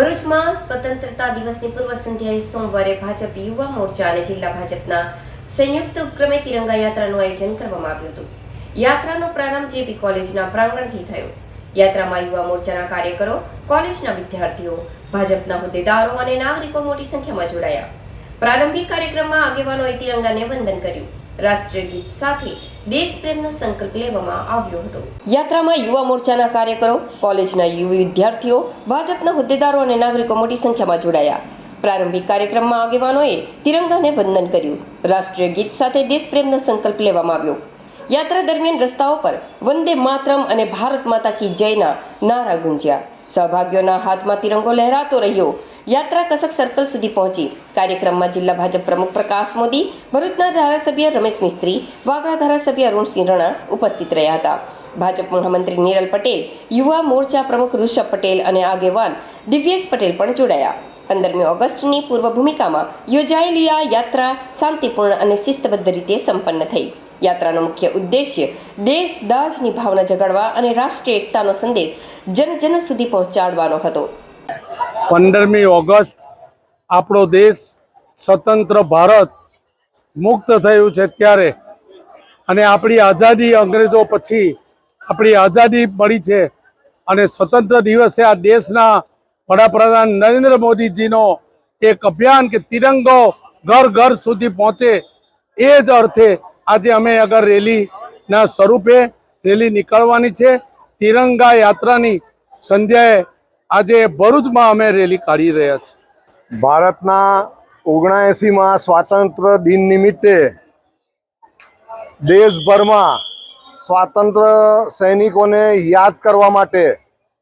ભરૂચમાં સ્વતંત્રતા દિવસની પૂર્વ સંધ્યાએ સોમવારે ભાજપ યુવા મોરચા અને જિલ્લા ભાજપના સંયુક્ત ઉપક્રમે તિરંગા યાત્રાનું આયોજન કરવામાં આવ્યું હતું. યાત્રાનો પ્રારંભ જેપી કોલેજના પ્રાંગણથી થયો. યાત્રામાં યુવા મોરચાના કાર્યકરો, કોલેજના વિદ્યાર્થીઓ, ભાજપના હોદ્દેદારો અને નાગરિકો મોટી સંખ્યામાં જોડાયા. પ્રારંભિક કાર્યક્રમમાં આગેવાનોએ તિરંગાને વંદન કર્યું. રાષ્ટ્રીય ગીત સાથે દેશપ્રેમનો સંકલ્પ લેવામાં આવ્યો હતો. યાત્રામાં યુવા મોરચાના કાર્યકરો, કોલેજના યુવા વિદ્યાર્થીઓ, ભાજપના હોદ્દેદારો અને નાગરિકો મોટી સંખ્યામાં જોડાયા. પ્રારંભિક કાર્યક્રમમાં આગેવાનોએ તિરંગાને વંદન કર્યું. રાષ્ટ્રીય ગીત સાથે દેશપ્રેમનો સંકલ્પ લેવામાં આવ્યો. યાત્રા દરમિયાન રસ્તાઓ પર વંદે માતરમ અને ભારત માતા કી જયના નારા ગુંજ્યા. સહભાગીઓના હાથમાં તિરંગો લહેરાતો રહ્યો. યાત્રા કસક સર્કલ સુધી પહોંચી. કાર્યક્રમમાં જિલ્લા ભાજપ પ્રમુખ પ્રકાશ મોદી, ભરૂચના ધારાસભ્ય રમેશ મિસ્ત્રી વાગરા ધારાસભ્ય અરુણસિંહ રણા ઉપસ્થિત રહ્યા હતા. ભાજપ મહામંત્રી નિરલ પટેલ, યુવા મોરચા પ્રમુખ ઋષભ પટેલ અને આગેવાન દિવ્યેશ પટેલ પણ જોડાયા. પંદરમી ઓગસ્ટની પૂર્વ ભૂમિકામાં યોજાયેલી આ યાત્રા શાંતિપૂર્ણ અને શિસ્તબદ્ધ રીતે સંપન્ન થઈ. યાત્રાનો મુખ્ય ઉદ્દેશ્ય દેશ દાસની ભાવના જગાડવા અને રાષ્ટ્રીય એકતાનો સંદેશ જન જન સુધી પહોંચાડવાનો હતો. પંદરમી ઓગસ્ટ આપણો દેશ સ્વતંત્ર ભારત મુક્ત થયું છે ત્યારે. અને આપણી આઝાદી અંગ્રેજો પછી આપણી આઝાદી મળી છે. અને સ્વતંત્ર દિવસે આ દેશના વડાપ્રધાન નરેન્દ્ર મોદીજીનો એક અભિયાન કે તિરંગો ઘર ઘર સુધી પહોંચે એ જ અર્થે આજે અમે અગર રેલીના સ્વરૂપે રેલી નીકળવાની છે. તિરંગા યાત્રાની સંધ્યાએ આજે ભરૂચમાં અમે રેલી કાઢી રહ્યા છીએ. ભારતના ઓગણએંસીમાં સ્વાતંત્ર્ય દિન નિમિત્તે દેશભરમાં સ્વાતંત્ર સૈનિકોને યાદ કરવા માટે,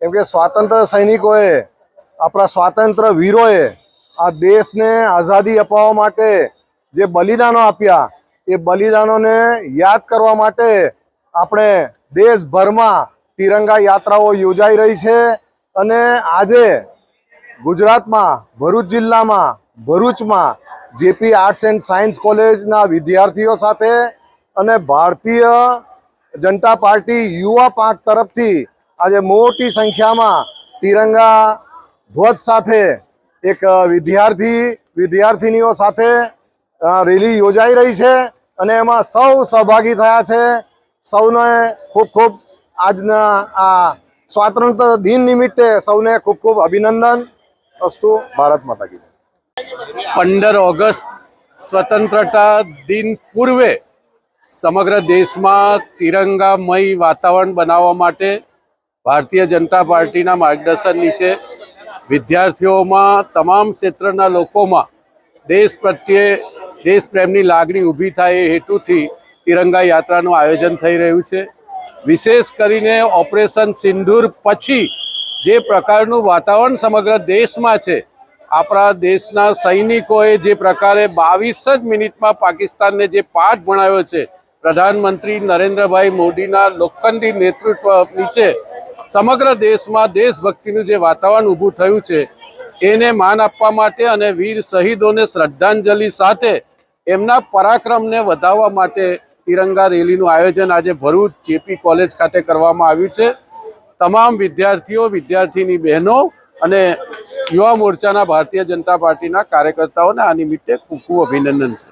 કેમ કે સ્વાતંત્ર્ય સૈનિકોએ આપણા સ્વાતંત્ર્ય વીરોએ આ દેશને આઝાદી અપાવવા માટે જે બલિદાનો આપ્યા, એ બલિદાનોને યાદ કરવા માટે આપણે દેશભરમાં તિરંગા યાત્રાઓ યોજાઈ રહી છે. અને આજે ગુજરાતમાં, ભરૂચ જિલ્લામાં, ભરૂચમાં જેપી આર્ટ્સ એન્ડ સાયન્સ કોલેજના વિદ્યાર્થીઓ સાથે અને ભારતીય જનતા પાર્ટી યુવા પાંખ તરફથી આજે મોટી સંખ્યામાં તિરંગા ધ્વજ સાથે એક વિદ્યાર્થી, વિદ્યાર્થીનીઓ સાથે રેલી યોજાઈ રહી છે અને એમાં સૌ સહભાગી થયા છે. સૌને ખૂબ ખૂબ આજના આ સ્વાતંત્ર્ય દિન નિમિત્તે સૌને ખૂબ ખૂબ અભિનંદન. અસ્તુ, ભારત માતા કી પંદર ઓગસ્ટ સ્વતંત્રતા દિન પૂર્વે સમગ્ર દેશમાં તિરંગામય વાતાવરણ બનાવવા માટે ભારતીય જનતા પાર્ટીના માર્ગદર્શન નીચે વિદ્યાર્થીઓમાં, તમામ ક્ષેત્રના લોકોમાં દેશ પ્રત્યે દેશ પ્રેમની લાગણી ઊભી થાય એ હેતુથી તિરંગા યાત્રાનું આયોજન થઈ રહ્યું છે. વિશેષ કરીને ઓપરેશન સિંદૂર પછી જે પ્રકારનું વાતાવરણ સમગ્ર દેશમાં છે, આપણા દેશના સૈનિકોએ જે પ્રકારે બાવીસ જ મિનિટમાં પાકિસ્તાનને જે પાઠ ભણાવ્યો છે, પ્રધાનમંત્રી નરેન્દ્રભાઈ મોદીના લોખંડી નેતૃત્વ નીચે સમગ્ર દેશમાં દેશભક્તિનું જે વાતાવરણ ઊભું થયું છે, એને માન આપવા માટે અને વીર શહીદોને શ્રદ્ધાંજલિ સાથે એમના પરાક્રમને વધાવવા માટે તિરંગા રેલીનું આયોજન આજે ભરૂચ જેપી કોલેજ ખાતે કરવામાં આવ્યું છે. તમામ વિદ્યાર્થીઓ, વિદ્યાર્થીની બહેનો અને યુવા મોરચાના ભારતીય જનતા પાર્ટીના કાર્યકર્તાઓને આ નિમિત્તે ખૂબ ખૂબ અભિનંદન છે.